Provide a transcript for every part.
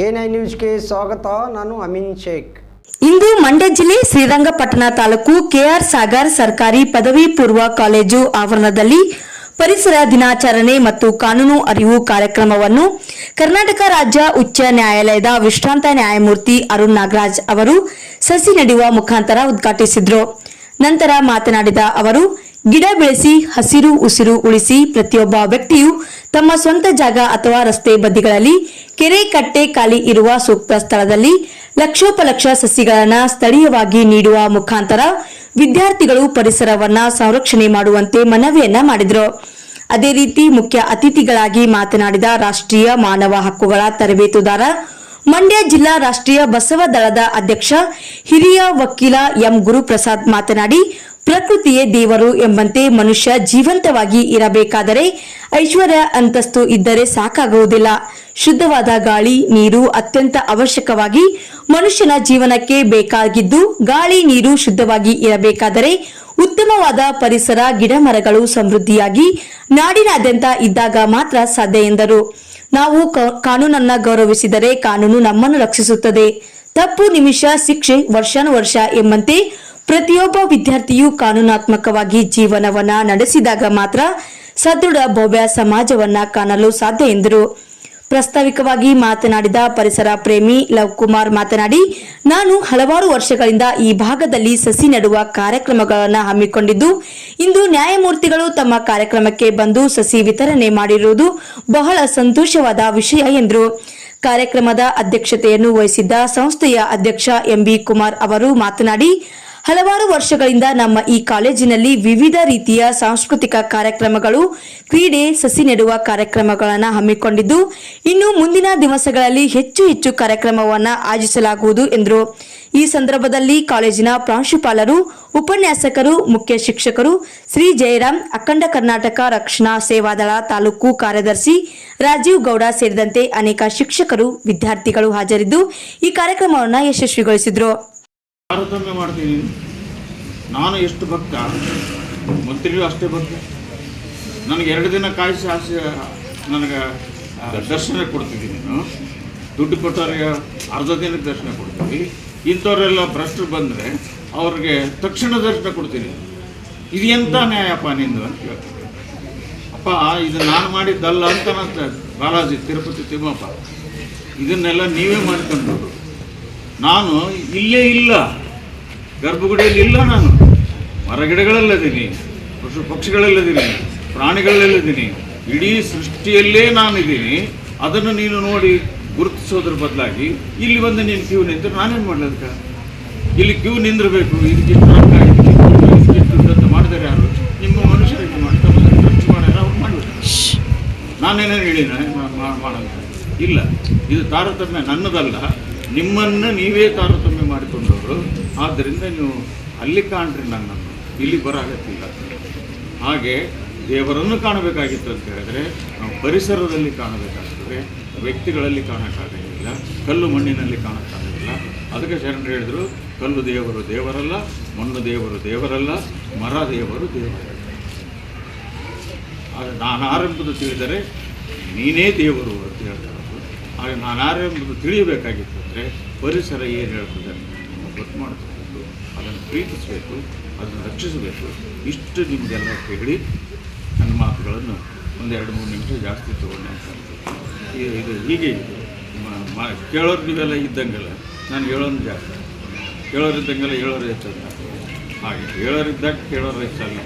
I ನ್ಯೂಸ್ಗೆ ಸ್ವಾಗತ, ನಾನು ಅಮಿನ್ ಶೇಖ್. ಇಂದು ಮಂಡ್ಯ ಜಿಲ್ಲೆ ಶ್ರೀರಂಗಪಟ್ಟಣ ತಾಲೂಕು ಕೆಆರ್ ಸಾಗರ್ ಸರ್ಕಾರಿ ಪದವಿ ಪೂರ್ವ ಕಾಲೇಜು ಆವರಣದಲ್ಲಿ ಪರಿಸರ ದಿನಾಚರಣೆ ಮತ್ತು ಕಾನೂನು ಅರಿವು ಕಾರ್ಯಕ್ರಮವನ್ನು ಕರ್ನಾಟಕ ರಾಜ್ಯ ಉಚ್ಚ ನ್ಯಾಯಾಲಯದ ವಿಶ್ರಾಂತ ನ್ಯಾಯಮೂರ್ತಿ ಅರುಣ್ ನಾಗರಾಜ್ ಅವರು ಸಸಿ ನೆಡುವ ಮುಖಾಂತರ ಉದ್ಘಾಟಿಸಿದರು. ನಂತರ ಮಾತನಾಡಿದ ಅವರು ಗಿಡ ಬೆಳೆಸಿ, ಹಸಿರು, ಉಸಿರು ಉಳಿಸಿ ಪ್ರತಿಯೊಬ್ಬ ವ್ಯಕ್ತಿಯು ತಮ್ಮ ಸ್ವಂತ ಜಾಗ ಅಥವಾ ರಸ್ತೆ ಬದಿಗಳಲ್ಲಿ ಕೆರೆ ಕಟ್ಟೆ ಖಾಲಿ ಇರುವ ಸೂಕ್ತ ಸ್ಥಳದಲ್ಲಿ ಲಕ್ಷೋಪಲಕ್ಷ ಸಸಿಗಳನ್ನು ಸ್ಥಳೀಯವಾಗಿ ನೀಡುವ ಮುಖಾಂತರ ವಿದ್ಯಾರ್ಥಿಗಳು ಪರಿಸರವನ್ನ ಸಂರಕ್ಷಣೆ ಮಾಡುವಂತೆ ಮನವಿಯನ್ನ ಮಾಡಿದರು. ಅದೇ ರೀತಿ ಮುಖ್ಯ ಅತಿಥಿಗಳಾಗಿ ಮಾತನಾಡಿದ ರಾಷ್ಟ್ರೀಯ ಮಾನವ ಹಕ್ಕುಗಳ ತರಬೇತುದಾರ ಮಂಡ್ಯ ಜಿಲ್ಲಾ ರಾಷ್ಟ್ರೀಯ ಬಸವ ದಳದ ಅಧ್ಯಕ್ಷ ಹಿರಿಯ ವಕೀಲ ಎಂ ಗುರುಪ್ರಸಾದ್ ಮಾತನಾಡಿ, ಪ್ರಕೃತಿಯೇ ದೇವರು ಎಂಬಂತೆ ಮನುಷ್ಯ ಜೀವಂತವಾಗಿ ಇರಬೇಕಾದರೆ ಐಶ್ವರ್ಯ ಅಂತಸ್ತು ಇದ್ದರೆ ಸಾಕಾಗುವುದಿಲ್ಲ. ಶುದ್ಧವಾದ ಗಾಳಿ, ನೀರು ಅತ್ಯಂತ ಅವಶ್ಯಕವಾಗಿ ಮನುಷ್ಯನ ಜೀವನಕ್ಕೆ ಬೇಕಾಗಿದ್ದು, ಗಾಳಿ, ನೀರು ಶುದ್ಧವಾಗಿ ಇರಬೇಕಾದರೆ ಉತ್ತಮವಾದ ಪರಿಸರ, ಗಿಡಮರಗಳು ಸಮೃದ್ಧಿಯಾಗಿ ನಾಡಿನಾದ್ಯಂತ ಇದ್ದಾಗ ಮಾತ್ರ ಸಾಧ್ಯ ಎಂದರು. ನಾವು ಕಾನೂನನ್ನ ಗೌರವಿಸಿದರೆ ಕಾನೂನು ನಮ್ಮನ್ನು ರಕ್ಷಿಸುತ್ತದೆ. ತಪ್ಪು ನಿಮಿಷ, ಶಿಕ್ಷೆ ವರ್ಷಾನುವರ್ಷ ಎಂಬಂತೆ ಪ್ರತಿಯೊಬ್ಬ ವಿದ್ಯಾರ್ಥಿಯು ಕಾನೂನಾತ್ಮಕವಾಗಿ ಜೀವನವನ್ನ ನಡೆಸಿದಾಗ ಮಾತ್ರ ಸದೃಢ ಭವ್ಯ ಸಮಾಜವನ್ನ ಕಾಣಲು ಸಾಧ್ಯ ಎಂದರು. ಪ್ರಾಸ್ತಾವಿಕವಾಗಿ ಮಾತನಾಡಿದ ಪರಿಸರ ಪ್ರೇಮಿ ಲವ್ ಕುಮಾರ್ ಮಾತನಾಡಿ, ನಾನು ಹಲವಾರು ವರ್ಷಗಳಿಂದ ಈ ಭಾಗದಲ್ಲಿ ಸಸಿ ನೆಡುವ ಕಾರ್ಯಕ್ರಮಗಳನ್ನು ಹಮ್ಮಿಕೊಂಡಿದ್ದು, ಇಂದು ನ್ಯಾಯಮೂರ್ತಿಗಳು ತಮ್ಮ ಕಾರ್ಯಕ್ರಮಕ್ಕೆ ಬಂದು ಸಸಿ ವಿತರಣೆ ಮಾಡಿರುವುದು ಬಹಳ ಸಂತೋಷವಾದ ವಿಷಯ ಎಂದರು. ಕಾರ್ಯಕ್ರಮದ ಅಧ್ಯಕ್ಷತೆಯನ್ನು ವಹಿಸಿದ್ದ ಸಂಸ್ಥೆಯ ಅಧ್ಯಕ್ಷ ಎಂಬಿ ಕುಮಾರ್ ಅವರು ಮಾತನಾಡಿ ಹಲವಾರು ವರ್ಷಗಳಿಂದ ನಮ್ಮ ಈ ಕಾಲೇಜಿನಲ್ಲಿ ವಿವಿಧ ರೀತಿಯ ಸಾಂಸ್ಕೃತಿಕ ಕಾರ್ಯಕ್ರಮಗಳು, ಕ್ರೀಡೆ, ಸಸಿ ನೆಡುವ ಕಾರ್ಯಕ್ರಮಗಳನ್ನು ಹಮ್ಮಿಕೊಂಡಿದ್ದು, ಇನ್ನು ಮುಂದಿನ ದಿವಸಗಳಲ್ಲಿ ಹೆಚ್ಚು ಹೆಚ್ಚು ಕಾರ್ಯಕ್ರಮವನ್ನು ಆಯೋಜಿಸಲಾಗುವುದು ಎಂದರು. ಈ ಸಂದರ್ಭದಲ್ಲಿ ಕಾಲೇಜಿನ ಪ್ರಾಂಶುಪಾಲರು, ಉಪನ್ಯಾಸಕರು, ಮುಖ್ಯ ಶಿಕ್ಷಕರು, ಶ್ರೀ ಜಯರಾಮ್ ಅಖಂಡ ಕರ್ನಾಟಕ ರಕ್ಷಣಾ ಸೇವಾದಳ ತಾಲೂಕು ಕಾರ್ಯದರ್ಶಿ ರಾಜೀವ್ ಗೌಡ ಸೇರಿದಂತೆ ಅನೇಕ ಶಿಕ್ಷಕರು, ವಿದ್ಯಾರ್ಥಿಗಳು ಹಾಜರಿದ್ದು, ಈ ಕಾರ್ಯಕ್ರಮವನ್ನು ಯಶಸ್ವಿಗೊಳಿಸಿದರು. ತಾರತಮ್ಯ ಮಾಡ್ತೀನಿ. ನಾನು ಎಷ್ಟು ಭಕ್ತ? ಮಂತ್ರಿಯೂ ಅಷ್ಟೇ ಭಕ್ತ. ನನಗೆ ಎರಡು ದಿನ ಕಾಯಿಸಿ ಆಸೆ, ನನಗೆ ದರ್ಶನ ಕೊಡ್ತಿದ್ದೀನಿ ನಾನು. ದುಡ್ಡು ಕೊಟ್ಟವ್ರಿಗೆ ಅರ್ಧ ದಿನಕ್ಕೆ ದರ್ಶನ ಕೊಡ್ತೀವಿ. ಇಂಥವರೆಲ್ಲ ಭ್ರಷ್ಟರು ಬಂದರೆ ಅವ್ರಿಗೆ ತಕ್ಷಣ ದರ್ಶನ ಕೊಡ್ತೀನಿ. ಇದು ಎಂಥ ನ್ಯಾಯಪ್ಪ ನಿಂದು ಅಂತ ಕೇಳ್ತೀನಿ ಅಪ್ಪ, ಇದು ನಾನು ಮಾಡಿದ್ದಲ್ಲ ಅಂತ ನಂತ ಬಾಲಾಜಿ, ತಿರುಪತಿ ತಿಮ್ಮಪ್ಪ. ಇದನ್ನೆಲ್ಲ ನೀವೇ ಮಾಡ್ಕೊಂಡವರು ನಾನು ಇಲ್ಲೇ ಇಲ್ಲ. ಗರ್ಭಗುಡಿಯಲ್ಲಿ ಇಲ್ಲ ನಾನು. ಮರಗಿಡಗಳಲ್ಲದೀನಿ ಪಶು ಪಕ್ಷಿಗಳಲ್ಲದೀನಿ ಪ್ರಾಣಿಗಳಲ್ಲದೀನಿ ಇಡೀ ಸೃಷ್ಟಿಯಲ್ಲೇ ನಾನಿದ್ದೀನಿ. ಅದನ್ನು ನೀನು ನೋಡಿ ಗುರುತಿಸೋದ್ರ ಬದಲಾಗಿ ಇಲ್ಲಿ ಬಂದು ನೀನು ಕ್ಯೂ ನಿಂತು ನಾನೇನು ಮಾಡ್ಲದಕ್ಕ ಇಲ್ಲಿ ಕ್ಯೂ ನಿಂದಿರಬೇಕು. ಅಂತ ಮಾಡಿದರೆ ಯಾರು? ನಿಮ್ಮ ಮನುಷ್ಯರು ಇದು ಖರ್ಚು ಅವ್ರು ಮಾಡಬೇಕು? ನಾನೇನೇನು ಹೇಳಿನ ಮಾಡಲ್ಲ. ಇಲ್ಲ. ಇದು ತಾರತಮ್ಯ ನನ್ನದಲ್ಲ. ನಿಮ್ಮನ್ನು ನೀವೇ ತಾರತಮ್ಯ ಮಾಡಿಕೊಂಡವರು. ಆದ್ದರಿಂದ ನೀವು ಅಲ್ಲಿ ಕಾಣ್ರಿ ನನ್ನನ್ನು. ಇಲ್ಲಿ ಬರಾಗತ್ತಿಲ್ಲ ಹಾಗೆ ದೇವರನ್ನು ಕಾಣಬೇಕಾಗಿತ್ತು ಅಂತ ಹೇಳಿದ್ರೆ, ನಾವು ಪರಿಸರದಲ್ಲಿ ಕಾಣಬೇಕಾಗ್ತದೆ, ವ್ಯಕ್ತಿಗಳಲ್ಲಿ ಕಾಣೋಕ್ಕಾಗಲಿಲ್ಲ, ಕಲ್ಲು ಮಣ್ಣಿನಲ್ಲಿ ಕಾಣೋಕ್ಕಾಗಲಿಲ್ಲ. ಅದಕ್ಕೆ ಶರಣರು ಹೇಳಿದರು, ಕಲ್ಲು ದೇವರು ದೇವರಲ್ಲ, ಮಣ್ಣು ದೇವರು ದೇವರಲ್ಲ, ಮರ ದೇವರು ದೇವರಲ್ಲ. ಆದರೆ ನಾನು ಆರಂಭದ ತಿಳಿದರೆ, ನೀನೇ ದೇವರು ಅಂತ ಹೇಳ್ತಾರೆ. ಆಗ ಎಂಬುದು ತಿಳಿಯಬೇಕಾಗಿತ್ತು ಅಂದರೆ ಪರಿಸರ ಏನು ಹೇಳ್ತದೆ ಗೊತ್ತು ಮಾಡಬೇಕು ಅದನ್ನು ಪ್ರೀತಿಸಬೇಕು, ಅದನ್ನು ರಕ್ಷಿಸಬೇಕು. ಇಷ್ಟು ನಿಮಗೆಲ್ಲ ಹೇಳಿ ನನ್ನ ಮಾತುಗಳನ್ನು ಒಂದೆರಡು ಮೂರು ನಿಮಿಷ ಜಾಸ್ತಿ ತೊಗೊಂಡೆ ಅಂತ. ಇದು ಹೀಗೆ ಮ- ಕೇಳೋರು ನೀವೆಲ್ಲ ಇದ್ದಂಗೆಲ್ಲ ನಾನು ಹೇಳೋನು ಜಾಸ್ತಿ. ಕೇಳೋರಿದ್ದಂಗೆಲ್ಲ ಹೇಳೋರು ಹೆಚ್ಚಂತ ಹಾಗೆ ಹೇಳೋರಿದ್ದಾಗ ಕೇಳೋರು ಹೆಚ್ಚಲ್ಲ.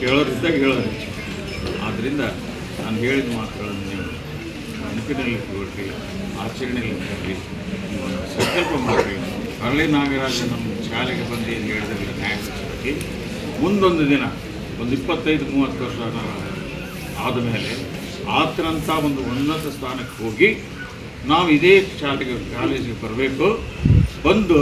ಕೇಳೋರಿದ್ದಾಗ ಹೇಳೋರು ಹೆಚ್ಚು. ಆದ್ದರಿಂದ ನಾನು ಹೇಳಿದ ಮಾತುಗಳನ್ನು ನೆನಪಿನಲ್ಲಿ ಇಟ್ಕೊಳ್ರಿ ಆಚರಣೆಯಲ್ಲಿ ತರಲಿ ಸಂಕಲ್ಪ ಮಾಡಿರಿ ಅರಳಿ ನಾಗರಾಜ ನಮ್ಮ ಶಾಲೆಗೆ ಬಂದು ಏನು ಹೇಳಿದ್ರಲ್ಲ ನ್ಯಾಯವಾಗಿ ಮುಂದೊಂದು ದಿನ, ಒಂದು ಇಪ್ಪತ್ತೈದು, ಮೂವತ್ತು ವರ್ಷ ಆದಮೇಲೆ ಆತನಂಥ ಒಂದು ಉನ್ನತ ಸ್ಥಾನಕ್ಕೆ ಹೋಗಿ ನಾವು ಇದೇ ಶಾಲೆಗೆ, ಕಾಲೇಜಿಗೆ ಬರಬೇಕು. ಬಂದು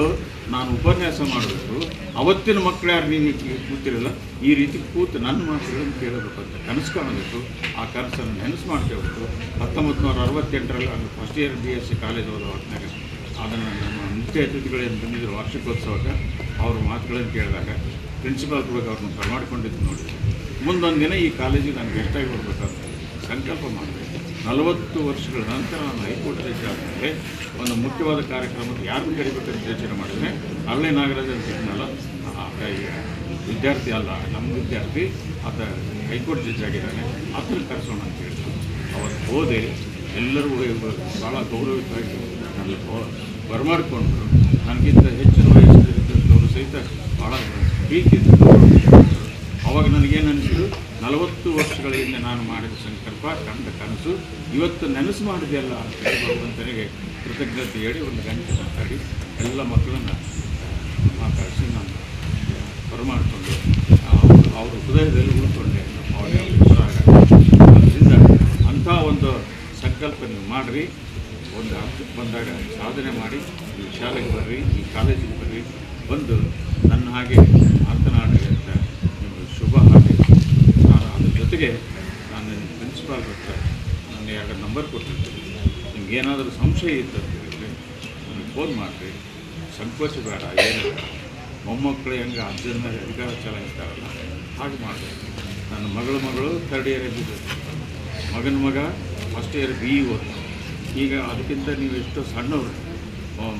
ನಾನು ಉಪನ್ಯಾಸ ಮಾಡಬೇಕು ಅವತ್ತಿನ ಮಕ್ಕಳು ಯಾರು ನೀನು ಕೂತಿರಲ್ಲ? ಈ ರೀತಿ ಕೂತು ನನ್ನ ಮಾತುಗಳನ್ನು ಕೇಳಬೇಕು ಅಂತ ಕನಸು ಕಾಣಬೇಕು. ಆ ಕನಸನ್ನು ನೆನಸು ಮಾಡ್ಕೋಬೇಕು ಹತ್ತೊಂಬತ್ತು ನೂರ ಅರವತ್ತೆಂಟರಲ್ಲಿ ನಾನು first year B S C college ಹೋದ ಹೊತ್ತಿನಾಗ ಅದನ್ನು ನಮ್ಮ ಮುಖ್ಯ ಅತಿಥಿಗಳೇನು ಬಂದಿದ್ದರು ವಾರ್ಷಿಕೋತ್ಸವಕ್ಕೆ. ಅವ್ರ ಮಾತುಗಳನ್ನು ಕೇಳಿದಾಗ ಪ್ರಿನ್ಸಿಪಾಲ್ ಕೂಡ ಅವ್ರನ್ನ ಮಾಡಿಕೊಂಡಿದ್ದು ನೋಡಿ. ಮುಂದೊಂದು ದಿನ ಈ ಕಾಲೇಜಿಗೆ ನಾನು ಗೆಸ್ಟಾಗಿ ಹೋಗ್ಬೇಕಂತ ಸಂಕಲ್ಪ ಮಾಡಬೇಕು ನಲವತ್ತು ವರ್ಷಗಳ ನಂತರ ನಾನು ಹೈಕೋರ್ಟ್ ಆದಮೇಲೆ ಒಂದು ಮುಖ್ಯವಾದ ಕಾರ್ಯಕ್ರಮಕ್ಕೆ ಯಾರನ್ನು ಕರಿಬೇಕಂತ ಯೋಚನೆ ಮಾಡಿದರೆ ಅಲ್ಲೇ ನಾಗರಾಜ್ ಅಂತ ಇದ್ನಲ್ಲ ವಿದ್ಯಾರ್ಥಿ ಅಲ್ಲ, ನಮ್ಮ ವಿದ್ಯಾರ್ಥಿ, ಆತ ಹೈಕೋರ್ಟ್ ಜಡ್ಜ್ ಆಗಿದ್ದಾನೆ, ಆತನ ಕರೆಸೋಣ ಅಂತ ಹೇಳಿದ್ರು ಅವತ್ತು ಹೋದೆ, ಎಲ್ಲರೂ ಭಾಳ ಗೌರವಿತವಾಗಿ ನನ್ನ ಬರಮಾಡಿಕೊಂಡ್ರು. ನನಗಿಂತ ಹೆಚ್ಚಿನ ವಯಸ್ಸಿದ್ದವರು ಸಹಿತ ಭಾಳ ಪ್ರೀತಿ. ಅವಾಗ ನನಗೇನು ಅನಿಸಿತು ನಲವತ್ತು ವರ್ಷಗಳ ಹಿಂದೆ ನಾನು ಮಾಡಿದ ಸಂಕಲ್ಪ, ಕಂಡ ಕನಸು, ಇವತ್ತು ನೆನಸು ಮಾಡಿದೆಯಲ್ಲ ಅಂತ ಭಗವಂತನಿಗೆ ಕೃತಜ್ಞತೆ ಹೇಳಿ ಒಂದು ಗಂಟೆ ಮಾತಾಡಿ, ಎಲ್ಲ ಮಕ್ಕಳನ್ನು ಮಾತಾಡಿಸಿ ನಾನು ಬರಮಾಡಿಕೊಂಡು ಅವ್ರ ಹೃದಯದಲ್ಲಿ ಉಳ್ಕೊಂಡೆ. ಅದರಿಂದ ಅಂಥ ಒಂದು ಸಂಕಲ್ಪ ನೀವು ಮಾಡಿರಿ, ಒಂದು ಹಂತಕ್ಕೆ ಬಂದಾಗ ಸಾಧನೆ ಮಾಡಿ, ಈ ಶಾಲೆಗೆ ಬರ್ರಿ, ಈ ಕಾಲೇಜಿಗೆ ಬರ್ರಿ, ಬಂದು ನನ್ನ ಹಾಗೆ ಮಾತನಾಡಿ ಅಂತ ನಿಮಗೆ ಶುಭ ಹಾರೈಸಿ ನಾನು ಅದ್ರ ಜೊತೆಗೆ ನಾನು ಪ್ರಿನ್ಸಿಪಾಲ್ ಹತ್ರ ನನಗೆ ಎರಡು ನಂಬರ್ ಕೊಟ್ಟಿರ್ತೀನಿ ನಿಮ್ಗೆ ಏನಾದರೂ ಸಂಶಯ ಇತ್ತು ಅಂತ ಹೇಳಿದ್ರೆ ನನಗೆ ಫೋನ್ ಮಾಡಿರಿ. ಸಂಕೋಚ ಬೇಡ, ಏನು ಮೊಮ್ಮಕ್ಕಳು ಹೆಂಗೆ ಅಜ್ಜನ ಅಧಿಕಾರ ಚಲಾಯಿಸ್ತಾರಲ್ಲ, ಹಾಗೆ ಮಾಡಬೇಕು ನನ್ನ ಮಗಳ ಮಗಳು ಥರ್ಡ್ ಇಯರ್ ಎಲ್ಲಿದ್ದಾರೆ ಮಗನ ಮಗ ಫಸ್ಟ್ ಇಯರ್ ಬಿ ಇ ಓದ್ತಾನೆ. ಈಗ ಅದಕ್ಕಿಂತ ನೀವು ಎಷ್ಟೋ ಸಣ್ಣವರು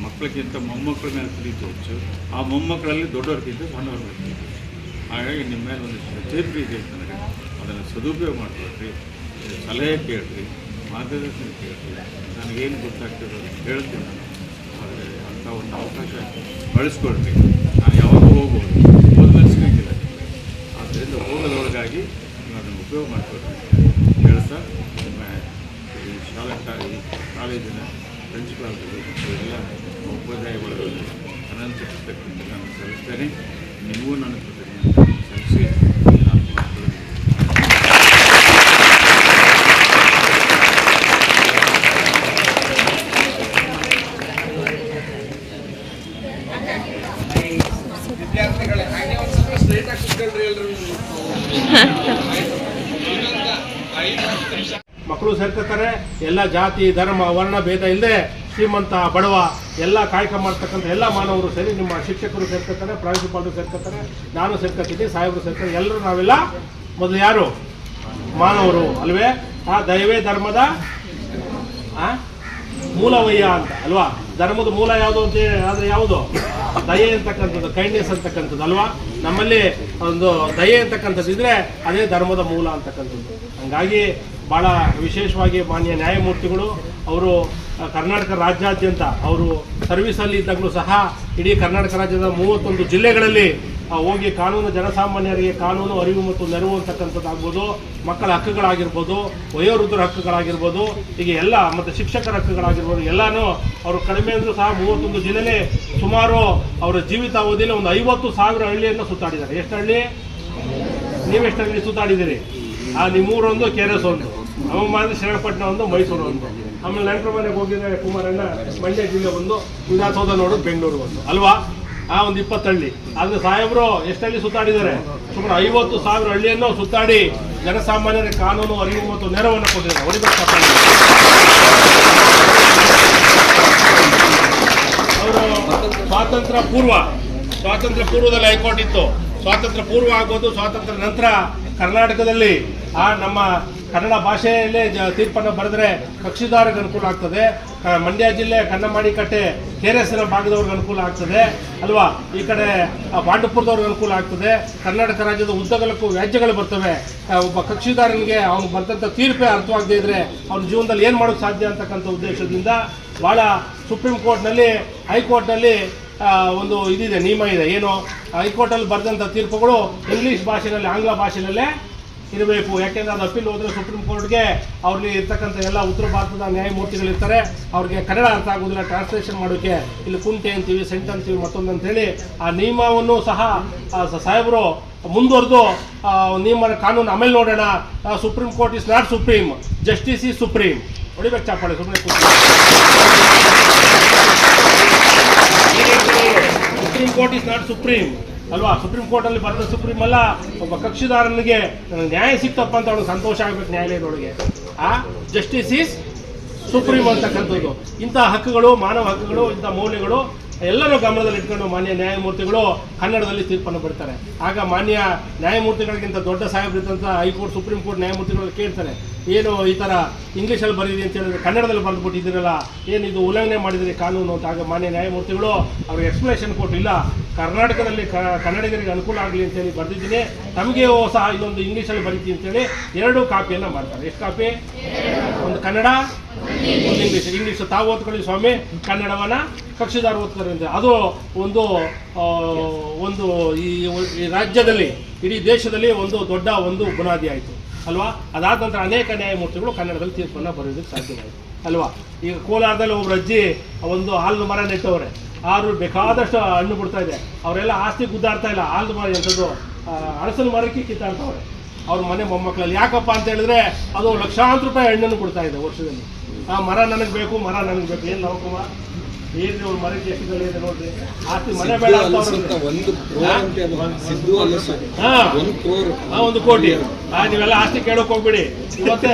ಮಕ್ಕಳಿಗಿಂತ ಮೊಮ್ಮಕ್ಕಳ ಮೇಲೆ ಪ್ರೀತಿ ಹೆಚ್ಚು. ಆ ಮೊಮ್ಮಕ್ಕಳಲ್ಲಿ ದೊಡ್ಡವ್ರಿಗಿಂತ ಸಣ್ಣವ್ರ ಮೇಲೆ ಪ್ರೀತಿ. ಹಾಗಾಗಿ ನಿಮ್ಮ ಮೇಲೆ ಒಂದು ಶ್ರದ್ಧೆ ಇದೆ ನನಗೆ. ಅದನ್ನು ಸದುಪಯೋಗ ಮಾಡ್ಕೊಳ್ರಿ. ಸಲಹೆ ಕೇಳ್ರಿ, ಮಾರ್ಗದರ್ಶನ ಕೇಳ್ರಿ. ನನಗೇನು ಗೊತ್ತಾಗ್ತದೆ ಅಂತ ಹೇಳ್ತೀನಿ ನಾನು. ಆದರೆ ಅಂಥ ಒಂದು ಅವಕಾಶ ಬಳಸ್ಕೊಳ್ರಿ ನಾನು ಯಾವಾಗ ಹೋಗ್ಬೋದು. ಹೋದ್ಮೇಲೆ ಸಿಗಂಗಿಲ್ಲ. ಆದ್ದರಿಂದ ಹೋಗದೊಳಗಾಗಿ ನೀವು ಅದನ್ನು ಉಪಯೋಗ ಮಾಡಿಕೊಳ್ರಿ ಹೇಳ್ತಾ ನಿಮ್ಮ ಈ ಶಾಲಾ ಕಾಲೇಜಿನ ಪ್ರಿನ್ಸಿಪಾಲ್ಗಳು ಮತ್ತು ಎಲ್ಲ ಉಪಾಧ್ಯಾಯಗಳು ಅನಂತ ಕೃತಜ್ಞತೆ ನಾನು ಸಲ್ಲಿಸ್ತೇನೆ. ನಿಮಗೂ ನನ್ನ ಕೃತಜ್ಞತೆ ಸಲ್ಲಿಸಿ ನಾನು ಮಾತುಗಳನ್ನು ಮಕ್ಕಳು ಸೇರ್ಕೋತಾರೆ ಎಲ್ಲ ಜಾತಿ, ಧರ್ಮ, ವರ್ಣ, ಭೇದ ಇಲ್ಲದೆ ಶ್ರೀಮಂತ, ಬಡವ, ಎಲ್ಲ ಕಾಯಕ ಮಾಡ್ತಕ್ಕಂಥ ಎಲ್ಲ ಮಾನವರು ಸೇರಿ ನಿಮ್ಮ ಶಿಕ್ಷಕರು ಸೇರ್ಕೋತಾರೆ, ಪ್ರಾಂಶುಪಾಲರು ಸೇರ್ಕೋತಾರೆ, ನಾನು ಸೇರ್ಕೊತೀನಿ, ಸಾಹೇಬರು ಸೇರ್ತಾರೆ ಎಲ್ಲರೂ ನಾವೆಲ್ಲ ಮೊದಲು ಯಾರು? ಮಾನವರು ಅಲ್ವೇ? ಆ ದೈವೇ ಧರ್ಮದ? ಮೂಲವಯ್ಯ ಅಂತ, ಅಲ್ವಾ? ಧರ್ಮದ ಮೂಲ ಯಾವುದು ಅಂತ ಆದರೆ ಯಾವುದು? ದಯೆ ಅಂತಕ್ಕಂಥದ್ದು ಕೈಂಡ್ನೆಸ್ ಅಂತಕ್ಕಂಥದ್ದು ಅಲ್ವಾ? ನಮ್ಮಲ್ಲಿ ಒಂದು ದಯೆ ಅಂತಕ್ಕಂಥದ್ದು ಇದ್ರೆ ಅದೇ ಧರ್ಮದ ಮೂಲ ಅಂತಕ್ಕಂಥದ್ದು. ಹಂಗಾಗಿ ಬಹಳ ವಿಶೇಷವಾಗಿ ಮಾನ್ಯ ನ್ಯಾಯಮೂರ್ತಿಗಳು, ಅವರು ಕರ್ನಾಟಕ ರಾಜ್ಯಾದ್ಯಂತ ಅವರು ಸರ್ವಿಸಲ್ಲಿ ಇದ್ದಾಗಲೂ ಸಹ ಇಡೀ ಕರ್ನಾಟಕ ರಾಜ್ಯದ ಮೂವತ್ತೊಂದು ಜಿಲ್ಲೆಗಳಲ್ಲಿ ಹೋಗಿ ಕಾನೂನು ಜನಸಾಮಾನ್ಯರಿಗೆ ಕಾನೂನು ಅರಿವು ಮತ್ತು ನೆರವು ಅಂತಕ್ಕಂಥದ್ದಾಗ್ಬೋದು ಮಕ್ಕಳ ಹಕ್ಕುಗಳಾಗಿರ್ಬೋದು, ವಯೋವೃದ್ಧರ ಹಕ್ಕುಗಳಾಗಿರ್ಬೋದು ಹೀಗೆ ಎಲ್ಲ ಮತ್ತು ಶಿಕ್ಷಕರ ಹಕ್ಕುಗಳಾಗಿರ್ಬೋದು, ಎಲ್ಲಾನು ಅವರು ಕಡಿಮೆ ಅಂದರೂ ಸಹ ಮೂವತ್ತೊಂದು ಜಿಲ್ಲೆಯಲ್ಲಿ ಸುಮಾರು ಅವರ ಜೀವಿತಾವಧಿಯಲ್ಲಿ ಒಂದು ಐವತ್ತು ಸಾವಿರ ಹಳ್ಳಿಯನ್ನು ಸುತ್ತಾಡಿದ್ದಾರೆ. ಎಷ್ಟು ಹಳ್ಳಿ ನೀವೆಷ್ಟು ಹಳ್ಳಿ ಸುತ್ತಾಡಿದ್ದೀರಿ? ಆ, ನಿಮ್ಮೂರೊಂದು ಕೆ ಆರ್ ಎಸ್ ಒಂದು ಅಮ್ಮ ಶ್ರೀರಂಗಪಟ್ಟಣ ಒಂದು, ಮೈಸೂರು ಒಂದು. ಆಮೇಲೆ ನೆಂಟರ ಮನೆಗೆ ಹೋಗಿದ್ರೆ ಕುಮಾರಣ್ಣ, ಮಂಡ್ಯ ಜಿಲ್ಲೆ ಒಂದು ವಿಧಾನಸೌಧ ನೋಡು, ಬೆಂಗಳೂರು ಒಂದು. ಅಲ್ವಾ? ಆ ಒಂದು ಇಪ್ಪತ್ತು ಹಳ್ಳಿ. ಆದ್ರೆ ಸಾಹೇಬರು ಎಷ್ಟು ಹಳ್ಳಿ ಸುತ್ತಾಡಿದ್ದಾರೆ? ಸುಮಾರು ಐವತ್ತು ಸಾವಿರ ಹಳ್ಳಿಯನ್ನು ಸುತ್ತಾಡಿ ಜನಸಾಮಾನ್ಯರಿಗೆ ಕಾನೂನು, ಅರಿವು ಮತ್ತು ನೆರವನ್ನು ಕೊಟ್ಟಿದ್ದಾರೆ. ಅವರು ಸ್ವಾತಂತ್ರ್ಯ ಪೂರ್ವ, ಸ್ವಾತಂತ್ರ್ಯ ಪೂರ್ವದಲ್ಲಿ ಹೈಕೋರ್ಟ್ ಇತ್ತು. ಸ್ವಾತಂತ್ರ್ಯ ಪೂರ್ವ ಆಗೋದು ಸ್ವಾತಂತ್ರ್ಯ ನಂತರ ಕರ್ನಾಟಕದಲ್ಲಿ ಆ ನಮ್ಮ ಕನ್ನಡ ಭಾಷೆಯಲ್ಲೇ ತೀರ್ಪನ್ನು ಬರೆದ್ರೆ ಕಕ್ಷಿದಾರರಿಗೆ ಅನುಕೂಲ ಆಗ್ತದೆ. ಮಂಡ್ಯ ಜಿಲ್ಲೆ ಕನ್ನಮಾಡಿ ಕಟ್ಟೆ ಕೆರೆಸಿನ ಭಾಗದವ್ರಿಗೆ ಅನುಕೂಲ ಆಗ್ತದೆ. ಅಲ್ವಾ? ಈ ಕಡೆ ಪಾಂಡುಪುರದವ್ರಿಗೆ ಅನುಕೂಲ ಆಗ್ತದೆ. ಕರ್ನಾಟಕ ರಾಜ್ಯದ ಉದ್ದಗಲಕ್ಕೂ ವ್ಯಾಜ್ಯಗಳು ಬರ್ತವೆ. ಒಬ್ಬ ಕಕ್ಷಿದಾರನಿಗೆ ಅವ್ನು ಬಂದಂಥ ತೀರ್ಪೇ ಅರ್ಥವಾಗದೇ ಇದ್ರೆ ಅವ್ನ ಜೀವನದಲ್ಲಿ ಏನು ಮಾಡೋಕ್ಕೆ ಸಾಧ್ಯ ಅಂತಕ್ಕಂಥ ಉದ್ದೇಶದಿಂದ ಭಾಳ ಸುಪ್ರೀಂ ಕೋರ್ಟ್ನಲ್ಲಿ, ಹೈಕೋರ್ಟ್ನಲ್ಲಿ ಒಂದು ಇದಿದೆ, ನಿಯಮ ಇದೆ. ಏನು? ಹೈಕೋರ್ಟಲ್ಲಿ ಬರೆದಂಥ ತೀರ್ಪುಗಳು ಇಂಗ್ಲೀಷ್ ಭಾಷೆಯಲ್ಲಿ ಆಂಗ್ಲ ಭಾಷೆಯಲ್ಲೇ ಇರಬೇಕು. ಯಾಕೆಂದ್ರೆ ಅದು ಅಪೀಲ್ ಹೋದ್ರೆ ಸುಪ್ರೀಂ ಕೋರ್ಟ್ಗೆ ಅವ್ರಲ್ಲಿ ಇರ್ತಕ್ಕಂಥ ಎಲ್ಲ ಉತ್ತರ ಭಾರತದ ನ್ಯಾಯಮೂರ್ತಿಗಳಿರ್ತಾರೆ. ಅವ್ರಿಗೆ ಕನ್ನಡ ಅರ್ಥ ಆಗೋದಿಲ್ಲ ಟ್ರಾನ್ಸ್ಲೇಷನ್ ಮಾಡೋಕ್ಕೆ ಇಲ್ಲಿ ಕುಂಟೆ ಅಂತೀವಿ ಸೆಂಟ್ ಅಂತೀವಿ ಮತ್ತೊಂದು ಅಂತೇಳಿ ಆ ನಿಯಮವನ್ನು ಸಹ ಸಾಹೇಬರು ಮುಂದುವರೆದು ನಿಯಮ ಕಾನೂನು ಆಮೇಲೆ ನೋಡೋಣ. Supreme court is not supreme. Justice is supreme. ಹೊಡಿಬೇಕು ಚಾಪಾಳೆ ಸುಮ್ಮನೆ supreme court is not supreme. ಅಲ್ವಾ? ಸುಪ್ರೀಂ ಕೋರ್ಟ್ ಅಲ್ಲಿ ಬರೆದ ಸುಪ್ರೀಂ ಅಲ್ಲ, ಒಬ್ಬ ಕಕ್ಷಿದಾರನಿಗೆ ನ್ಯಾಯ ಸಿಕ್ತಪ್ಪ ಅಂತ ಅವ್ನಿಗೆ ಸಂತೋಷ ಆಗ್ಬೇಕು ನ್ಯಾಯಾಲಯದೊಳಗೆ. ಆ? ಜಸ್ಟಿಸ್ ಈಸ್ ಸುಪ್ರೀಂ ಅಂತಕ್ಕಂಥದ್ದು. ಇಂಥ ಹಕ್ಕುಗಳು, ಮಾನವ ಹಕ್ಕುಗಳು, ಇಂಥ ಮೌಲ್ಯಗಳು ಎಲ್ಲರೂ ಗಮನದಲ್ಲಿ ಇಟ್ಕೊಂಡು ಮಾನ್ಯ ನ್ಯಾಯಮೂರ್ತಿಗಳು ಕನ್ನಡದಲ್ಲಿ ತೀರ್ಪನ್ನು ಬರ್ತಾರೆ ಆಗ ಮಾನ್ಯ ನ್ಯಾಯಮೂರ್ತಿಗಳಿಗಿಂತ ದೊಡ್ಡ ಸಾಹೇಬ್ರಿದ್ದಂಥ ಹೈಕೋರ್ಟ್ ಸುಪ್ರೀಂ ಕೋರ್ಟ್ ನ್ಯಾಯಮೂರ್ತಿಗಳು ಕೇಳ್ತಾರೆ ಏನು ಈ ಥರ ಇಂಗ್ಲೀಷಲ್ಲಿ ಬರೀರಿ ಅಂತ ಹೇಳಿದ್ರೆ ಕನ್ನಡದಲ್ಲಿ ಬರೆದುಬಿಟ್ಟಿದ್ದೀರಲ್ಲ, ಏನು ಇದು ಉಲ್ಲಂಘನೆ ಮಾಡಿದರೆ ಕಾನೂನು ಅಂತ ಆಗ ಮಾನ್ಯ ನ್ಯಾಯಮೂರ್ತಿಗಳು ಅವ್ರಿಗೆ ಎಕ್ಸ್ಪ್ಲನೇಷನ್ ಕೊಟ್ಟಿಲ್ಲ ಕರ್ನಾಟಕದಲ್ಲಿ ಕನ್ನಡಿಗರಿಗೆ ಅನುಕೂಲ ಆಗಲಿ ಅಂತೇಳಿ ಬರೆದಿದ್ದೀನಿ. ತಮಗೆ ಸಹ ಇದೊಂದು ಇಂಗ್ಲೀಷಲ್ಲಿ ಬರೀತೀನಿ ಅಂತೇಳಿ ಎರಡು ಕಾಪಿಯನ್ನು ಮಾಡ್ತಾರೆ. ಎಷ್ಟು ಕಾಪಿ? ಒಂದು ಕನ್ನಡ, ಒಂದು ಇಂಗ್ಲೀಷ್ ಇಂಗ್ಲೀಷ್ ತಾವು ಓದ್ಕೊಳ್ಳಿ ಸ್ವಾಮಿ, ಕನ್ನಡವನ್ನು ಕಕ್ಷಿದಾರ ಓದ್ತಾರೆ ಅಂತ. ಅದು ಒಂದು ಒಂದು ಈ ರಾಜ್ಯದಲ್ಲಿ, ಇಡೀ ದೇಶದಲ್ಲಿ ಒಂದು ದೊಡ್ಡ ಒಂದು ಬುನಾದಿ ಆಯಿತು. ಅಲ್ವಾ? ಅದಾದ ನಂತರ ಅನೇಕ ನ್ಯಾಯಮೂರ್ತಿಗಳು ಕನ್ನಡದಲ್ಲಿ ತೀರ್ಪನ್ನು ಬರೆಯೋದಕ್ಕೆ ಸಾಧ್ಯವಾಯಿತು. ಅಲ್ವಾ? ಈಗ ಕೋಲಾರದಲ್ಲಿ ಒಬ್ಬರು ಅಜ್ಜಿ, ಒಂದು ಹಾಲು ಮರ ನೆಟ್ಟವ್ರೆ. ಆರು ಬೇಕಾದಷ್ಟು ಹಣ್ಣು ಬಿಡ್ತಾ ಇದೆ. ಅವರೆಲ್ಲ ಆಸ್ತಿ ಗುದ್ದಾಡ್ತಾ ಇಲ್ಲ. ಹಾಲು ಮರ ಎಂಥದ್ದು? ಅಳಸನ ಮರಕ್ಕೆ ಕಿತ್ತಾಡ್ತವ್ರೆ. ಅವ್ರ ಮನೆ ಮೊಮ್ಮಕ್ಕಳಲ್ಲಿ. ಯಾಕಪ್ಪ ಅಂತ ಹೇಳಿದ್ರೆ ಅದು ಲಕ್ಷಾಂತರ ರೂಪಾಯಿ ಹಣ್ಣನ್ನು ಕೊಡ್ತಾ ಇದೆ ವರ್ಷದಲ್ಲಿ. ಆ ಮರ ನನಗೆ ಬೇಕು, ಮರ ನನಗೆ ಬೇಕು. ಏನು ನವಕುಮಾರ್ ಒಂದು ಕೋಟಿ. ಆ, ನೀವೆಲ್ಲ ಆಸ್ತಿ ಕೇಳೋಕೆ ಹೋಗ್ಬಿಡಿ. ಮತ್ತೆ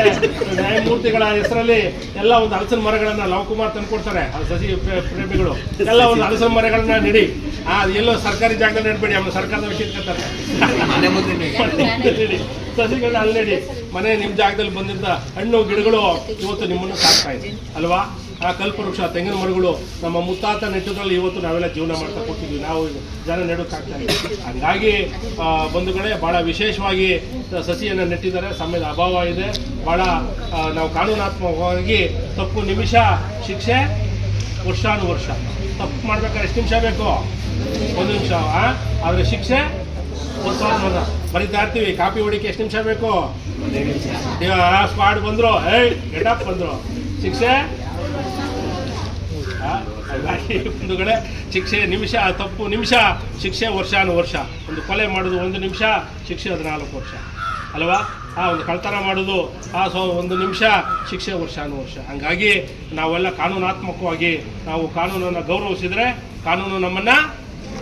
ನ್ಯಾಯಮೂರ್ತಿಗಳ ಹೆಸರಲ್ಲಿ ಎಲ್ಲ ಒಂದು ಹಲಸಿನ ಮರಗಳನ್ನ ಲವಕುಮಾರ್ ತಂದ್ಕೊಡ್ತಾರೆ ಆ ಸಸಿ ಪ್ರೇಮಿಗಳು. ಎಲ್ಲ ಒಂದು ಹಲಸಿನ ಮರಗಳನ್ನ ನೆಡಿ. ಆ ಎಲ್ಲೋ ಸರ್ಕಾರಿ ಜಾಗದಲ್ಲಿ ನೆಡ್ಬೇಡಿ. ಆಮೇಲೆ ಸರ್ಕಾರದ ವಿಷಯ. ಸಸಿಗಳನ್ನ ಅಲ್ಲಿ ನೆಡಿ. ಮನೆ ನಿಮ್ಮ ಜಾಗದಲ್ಲಿ ಬಂದಿದ್ದ ಹಣ್ಣು ಗಿಡಗಳು ಇವತ್ತು ನಿಮ್ಮನ್ನು ಸಾಕ್ತಾ ಇದೆ. ಅಲ್ವಾ? ಆ ಕಲ್ಪವೃಕ್ಷ ತೆಂಗಿನ ಮರಗಳು ನಮ್ಮ ಮುತ್ತಾತ ನೆಟ್ಟದ್ರಲ್ಲಿ ಇವತ್ತು ನಾವೆಲ್ಲ ಜೀವನ ಮಾಡ್ತಾ ಕೊಟ್ಟಿದ್ವಿ ನಾವು ಜನ ನೆಡೋಕ್ಕಾಗ್ತಾ ಇದೆ ಹಂಗಾಗಿ ಬಂಧುಗಳೇ, ಬಹಳ ವಿಶೇಷವಾಗಿ ಸಸಿಯನ್ನು ನೆಟ್ಟಿದ್ದಾರೆ. ಸಮಯದ ಅಭಾವ ಇದೆ. ಬಹಳ ನಾವು ಕಾನೂನಾತ್ಮಕವಾಗಿ ತಪ್ಪು ನಿಮಿಷ ಶಿಕ್ಷೆ ವರ್ಷಾನು ವರ್ಷ ತಪ್ಪು ಮಾಡ್ಬೇಕಾದ್ರೆ ಎಷ್ಟು ನಿಮಿಷ ಬೇಕು? ಒಂದು ನಿಮಿಷ ಆದರೆ ಶಿಕ್ಷೆ ವರ್ಷಾನುವರ್ಷ. ಬರೀತಾ ಇರ್ತೀವಿ. ಕಾಪಿ ಹೊಡಿಕೆ ಎಷ್ಟು ನಿಮಿಷ ಬೇಕು? ಸ್ಪಾಡ್ ಬಂದರು. ಏಯ್ ಗೆಟಪ್ ಬಂದರು. ಶಿಕ್ಷೆ ಬಂಧುಗಳೇ, ಶಿಕ್ಷೆ ನಿಮಿಷ, ತಪ್ಪು ನಿಮಿಷ, ಶಿಕ್ಷೆ ವರ್ಷಾನುವರ್ಷ. ಒಂದು ಕೊಲೆ ಮಾಡೋದು ಒಂದು ನಿಮಿಷ, ಶಿಕ್ಷೆ ಹದಿನಾಲ್ಕು ವರ್ಷ. ಅಲ್ವಾ? ಆ ಒಂದು ಕಳ್ತನ ಮಾಡೋದು, ಆ ಸೊ ಒಂದು ನಿಮಿಷ, ಶಿಕ್ಷೆ ವರ್ಷಾನುವರ್ಷ. ಹಂಗಾಗಿ ನಾವೆಲ್ಲ ಕಾನೂನಾತ್ಮಕವಾಗಿ ನಾವು ಕಾನೂನನ್ನು ಗೌರವಿಸಿದರೆ ಕಾನೂನು ನಮ್ಮನ್ನ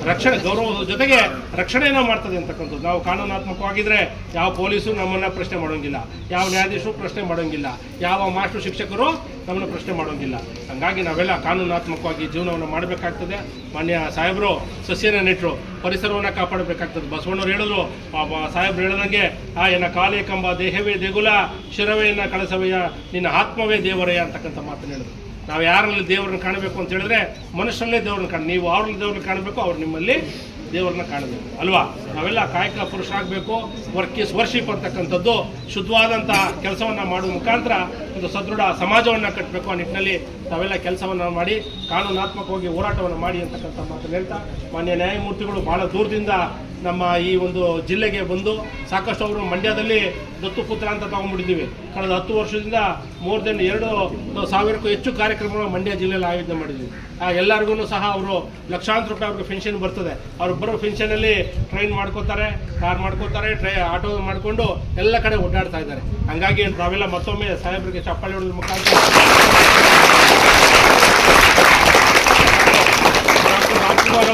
ರಕ್ಷಣೆ ಗೌರವದ ಜೊತೆಗೆ ರಕ್ಷಣೆಯನ್ನು ಮಾಡ್ತದೆ ಅಂತಕ್ಕಂಥದ್ದು. ನಾವು ಕಾನೂನಾತ್ಮಕವಾಗಿದ್ದರೆ ಯಾವ ಪೊಲೀಸು ನಮ್ಮನ್ನು ಪ್ರಶ್ನೆ ಮಾಡೋಂಗಿಲ್ಲ, ಯಾವ ನ್ಯಾಯಾಧೀಶರು ಪ್ರಶ್ನೆ ಮಾಡೋಂಗಿಲ್ಲ, ಯಾವ ಮಾಸ್ಟರ್ ಶಿಕ್ಷಕರು ನಮ್ಮನ್ನು ಪ್ರಶ್ನೆ ಮಾಡೋಂಗಿಲ್ಲ. ಹಂಗಾಗಿ ನಾವೆಲ್ಲ ಕಾನೂನಾತ್ಮಕವಾಗಿ ಜೀವನವನ್ನು ಮಾಡಬೇಕಾಗ್ತದೆ. ಮಾನ್ಯ ಸಾಹೇಬರು, ಸಸ್ಯನ ನೆಟ್ಟರು ಪರಿಸರವನ್ನು ಕಾಪಾಡಬೇಕಾಗ್ತದೆ. ಬಸವಣ್ಣವ್ರು ಹೇಳಿದ್ರು ಸಾಹೇಬ್ರು ಹೇಳಿದಂಗೆ, ಆ, ಎನ್ನ ಕಾಲೇ ಕಂಬ, ದೇಹವೇ ದೇಗುಲ ಶಿರವೆಯನ್ನು ಕಳಸವೆಯ ನಿನ್ನ ಆತ್ಮವೇ ದೇವರಯ್ಯ ಅಂತಕ್ಕಂಥ ಮಾತನ್ನು ಹೇಳಿದ್ರು. ನಾವು ಯಾರಲ್ಲಿ ದೇವರನ್ನ ಕಾಣಬೇಕು ಅಂತ ಹೇಳಿದ್ರೆ ಮನುಷ್ಯರಲ್ಲೇ ದೇವ್ರನ್ನ ಕಾಣ ನೀವು ಅವ್ರಲ್ಲಿ ದೇವ್ರನ್ನ ಕಾಣಬೇಕು, ಅವ್ರು ನಿಮ್ಮಲ್ಲಿ ದೇವರನ್ನ ಕಾಣಬೇಕು. ಅಲ್ವಾ? ನಾವೆಲ್ಲ ಕಾಯಕ ಪುರುಷ ಆಗಬೇಕು ವರ್ಕಿ ಇಸ್ ವರ್ಷಿಪ್ ಅಂತಕ್ಕಂಥದ್ದು ಶುದ್ಧವಾದಂಥ ಕೆಲಸವನ್ನು ಮಾಡುವ ಮುಖಾಂತರ ಒಂದು ಸದೃಢ ಸಮಾಜವನ್ನು ಕಟ್ಟಬೇಕು ಆ ನಿಟ್ಟಿನಲ್ಲಿ ನಾವೆಲ್ಲ ಕೆಲಸವನ್ನು ಮಾಡಿ, ಕಾನೂನಾತ್ಮಕವಾಗಿ ಹೋರಾಟವನ್ನು ಮಾಡಿ ಅಂತಕ್ಕಂಥ ಮಾತನ್ನು ಹೇಳ್ತಾ, ಮಾನ್ಯ ನ್ಯಾಯಮೂರ್ತಿಗಳು ಬಹಳ ದೂರದಿಂದ ನಮ್ಮ ಈ ಒಂದು ಜಿಲ್ಲೆಗೆ ಬಂದು ಸಾಕಷ್ಟು ಅವರು ಮಂಡ್ಯದಲ್ಲಿ ದತ್ತು ಪುತ್ರ ಅಂತ ತಗೊಂಡ್ಬಿಟ್ಟಿದ್ದೀವಿ. ಕಳೆದ ಹತ್ತು ವರ್ಷದಿಂದ ಮೋರ್ ದೆನ್ ಎರಡು ಸಾವಿರಕ್ಕೂ ಹೆಚ್ಚು ಕಾರ್ಯಕ್ರಮಗಳು ಮಂಡ್ಯ ಜಿಲ್ಲೆಯಲ್ಲಿ ಆಯೋಜನೆ ಮಾಡಿದ್ವಿ ಆ ಎಲ್ಲರಿಗೂ ಸಹ ಅವರು ಲಕ್ಷಾಂತರ ರೂಪಾಯಿ ಅವ್ರಿಗೆ ಪೆನ್ಷನ್ ಬರ್ತದೆ. ಅವ್ರು ಬರೋ ಪೆನ್ಷನಲ್ಲಿ ಟ್ರೈನ್ ಮಾಡ್ಕೋತಾರೆ ಕಾರ್ ಮಾಡ್ಕೋತಾರೆ, ಟ್ರೈ ಆಟೋ ಮಾಡಿಕೊಂಡು ಎಲ್ಲ ಕಡೆ ಓಡಾಡ್ತಾ ಇದ್ದಾರೆ. ಹಂಗಾಗಿ ನಾವೆಲ್ಲ ಮತ್ತೊಮ್ಮೆ ಸಾಹೇಬರಿಗೆ ಚಪ್ಪಾಳೆ ಹೊಡೆದ ಮುಖಾಂತರ.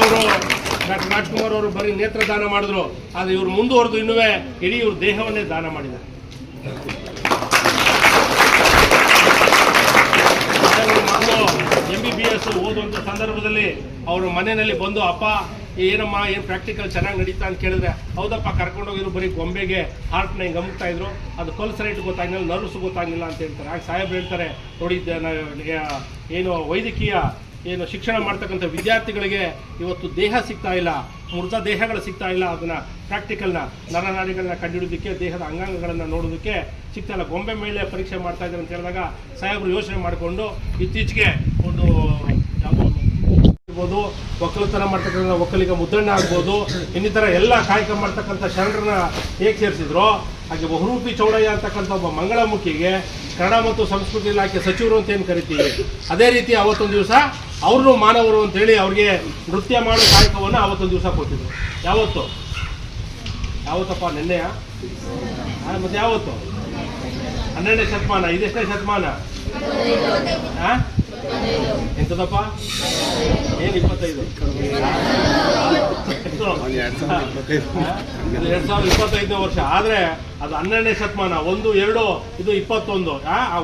ಅವರು ಡಾಕ್ಟರ್ ರಾಜ್ಕುಮಾರ್ ಅವರು ಬರೀ ನೇತ್ರ ದಾನ ಮಾಡಿದ್ರು, ಆದರೆ ಇವರು ಮುಂದುವರೆದು ಇನ್ನೂ ಇಡೀ ಇವ್ರ ದೇಹವನ್ನೇ ದಾನ ಮಾಡಿದ್ದಾರೆ. ಎಂ ಬಿ ಬಿ ಎಸ್ ಓದುವಂಥ ಸಂದರ್ಭದಲ್ಲಿ ಅವರು ಮನೆಯಲ್ಲಿ ಬಂದು, ಅಪ್ಪ ಏನಮ್ಮ, ಏನು ಪ್ರಾಕ್ಟಿಕಲ್ ಚೆನ್ನಾಗಿ ನಡೀತಾ ಅಂತ ಕೇಳಿದ್ರೆ, ಹೌದಪ್ಪ ಕರ್ಕೊಂಡೋಗಿದ್ರು ಬರೀ ಗೊಂಬೆಗೆ ಹಾರ್ಟ್ನ ಹಿಂಗೆ ಅಮುಕ್ತಾ ಇದ್ರು. ಅದು ಕೊಲ್ಸ ರೈಟ್ ಗೊತ್ತಾಗಿಲ್ಲ ನರ್ವ್ಸ್ ಗೊತ್ತಾಗಿಲ್ಲ ಅಂತ ಹೇಳ್ತಾರೆ. ಆಗ ಸಾಹೇಬ್ರು ಹೇಳ್ತಾರೆ ನನಗೆ ಏನು ವೈದ್ಯಕೀಯ ಏನು ಶಿಕ್ಷಣ ಮಾಡ್ತಕ್ಕಂಥ ವಿದ್ಯಾರ್ಥಿಗಳಿಗೆ ಇವತ್ತು ದೇಹ ಸಿಗ್ತಾ ಇಲ್ಲ ಮೃತ ದೇಹಗಳು ಸಿಗ್ತಾ ಇಲ್ಲ ಅದನ್ನ ಪ್ರಾಕ್ಟಿಕಲ್ನ ನರನಾಡಿಗಳನ್ನ ಕಂಡುಹಿಡಿದಕ್ಕೆ ದೇಹದ ಅಂಗಾಂಗಗಳನ್ನು ನೋಡೋದಕ್ಕೆ ಸಿಗ್ತಾ ಇಲ್ಲ. ಗೊಂಬೆ ಮೇಲೆ ಪರೀಕ್ಷೆ ಮಾಡ್ತಾ ಇದ್ದಾರೆ ಅಂತ ಹೇಳಿದಾಗ ಸಾಹೇಬರು ಯೋಚನೆ ಮಾಡಿಕೊಂಡು ಇತ್ತೀಚೆಗೆ ಒಂದು ಇರ್ಬೋದು ಒಕ್ಕಲುತನ ಮಾಡ್ತಕ್ಕಂಥ ಒಕ್ಕಲಿಗ ಮುದ್ದಣ್ಣ ಆಗ್ಬೋದು ಇನ್ನಿತರ ಎಲ್ಲ ಕಾರ್ಯಕ್ರಮ ಮಾಡ್ತಕ್ಕಂಥ ಶರಣರನ್ನ ಹೇಗೆ ಸೇರಿಸಿದ್ರು, ಹಾಗೆ ಬಹುರೂಪಿ ಚೌಡಯ್ಯ ಅಂತಕ್ಕಂಥ ಒಬ್ಬ ಮಂಗಳಮುಖಿಗೆ ಕನ್ನಡ ಮತ್ತು ಸಂಸ್ಕೃತಿ ಇಲಾಖೆ ಸಚಿವರು ಅಂತ ಏನು ಕರಿತೀವಿ? ಅದೇ ರೀತಿ ಅವತ್ತೊಂದು ದಿವಸ ಅವ್ರನ್ನೂ ಮಾನವರು ಅಂತೇಳಿ ಅವ್ರಿಗೆ ನೃತ್ಯ ಮಾಡೋ ಕಾಯಕವನ್ನು ಅವತ್ತೊಂದು ದಿವಸ ಕೊಟ್ಟಿದ್ರು ಯಾವತ್ತು? ಯಾವತ್ತಪ್ಪ? ನಿನ್ನೆಯ? ಮತ್ತೆ ಯಾವತ್ತು? ಹನ್ನೆರಡನೇ ಶತಮಾನ ಇದೆಷ್ಟನೇ ಶತಮಾನ? ಎಂತದಪ್ಪ? ಏನು ಇಪ್ಪತ್ತೈದು? ಎರಡ್ ಸಾವಿರದ ಇಪ್ಪತ್ತೈದನೇ ವರ್ಷ. ಆದ್ರೆ ಅದು ಹನ್ನೆರಡನೇ ಶತಮಾನ ಒಂದು ಎರಡು ಇದು ಇಪ್ಪತ್ತೊಂದು.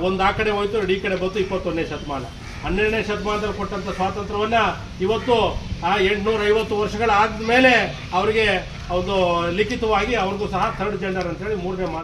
ಒಂದು ಆ ಕಡೆ ಹೋಯ್ತು ಎರಡು ಈ ಕಡೆ ಬಂತು ಇಪ್ಪತ್ತೊಂದನೇ ಶತಮಾನ. ಹನ್ನೆರಡನೇ ಶತಮಾನದಲ್ಲಿ ಕೊಟ್ಟಂಥ ಸ್ವಾತಂತ್ರ್ಯವನ್ನ ಇವತ್ತು, ಆ ಎಂಟುನೂರ ಐವತ್ತು ವರ್ಷಗಳ ಆದ್ಮೇಲೆ ಅವರಿಗೆ ಒಂದು ಲಿಖಿತವಾಗಿ ಅವ್ರಿಗೂ ಸಹ ಥರ್ಡ್ ಜೆಂಡರ್ ಅಂತೇಳಿ ಮೂರನೇ ಮಾ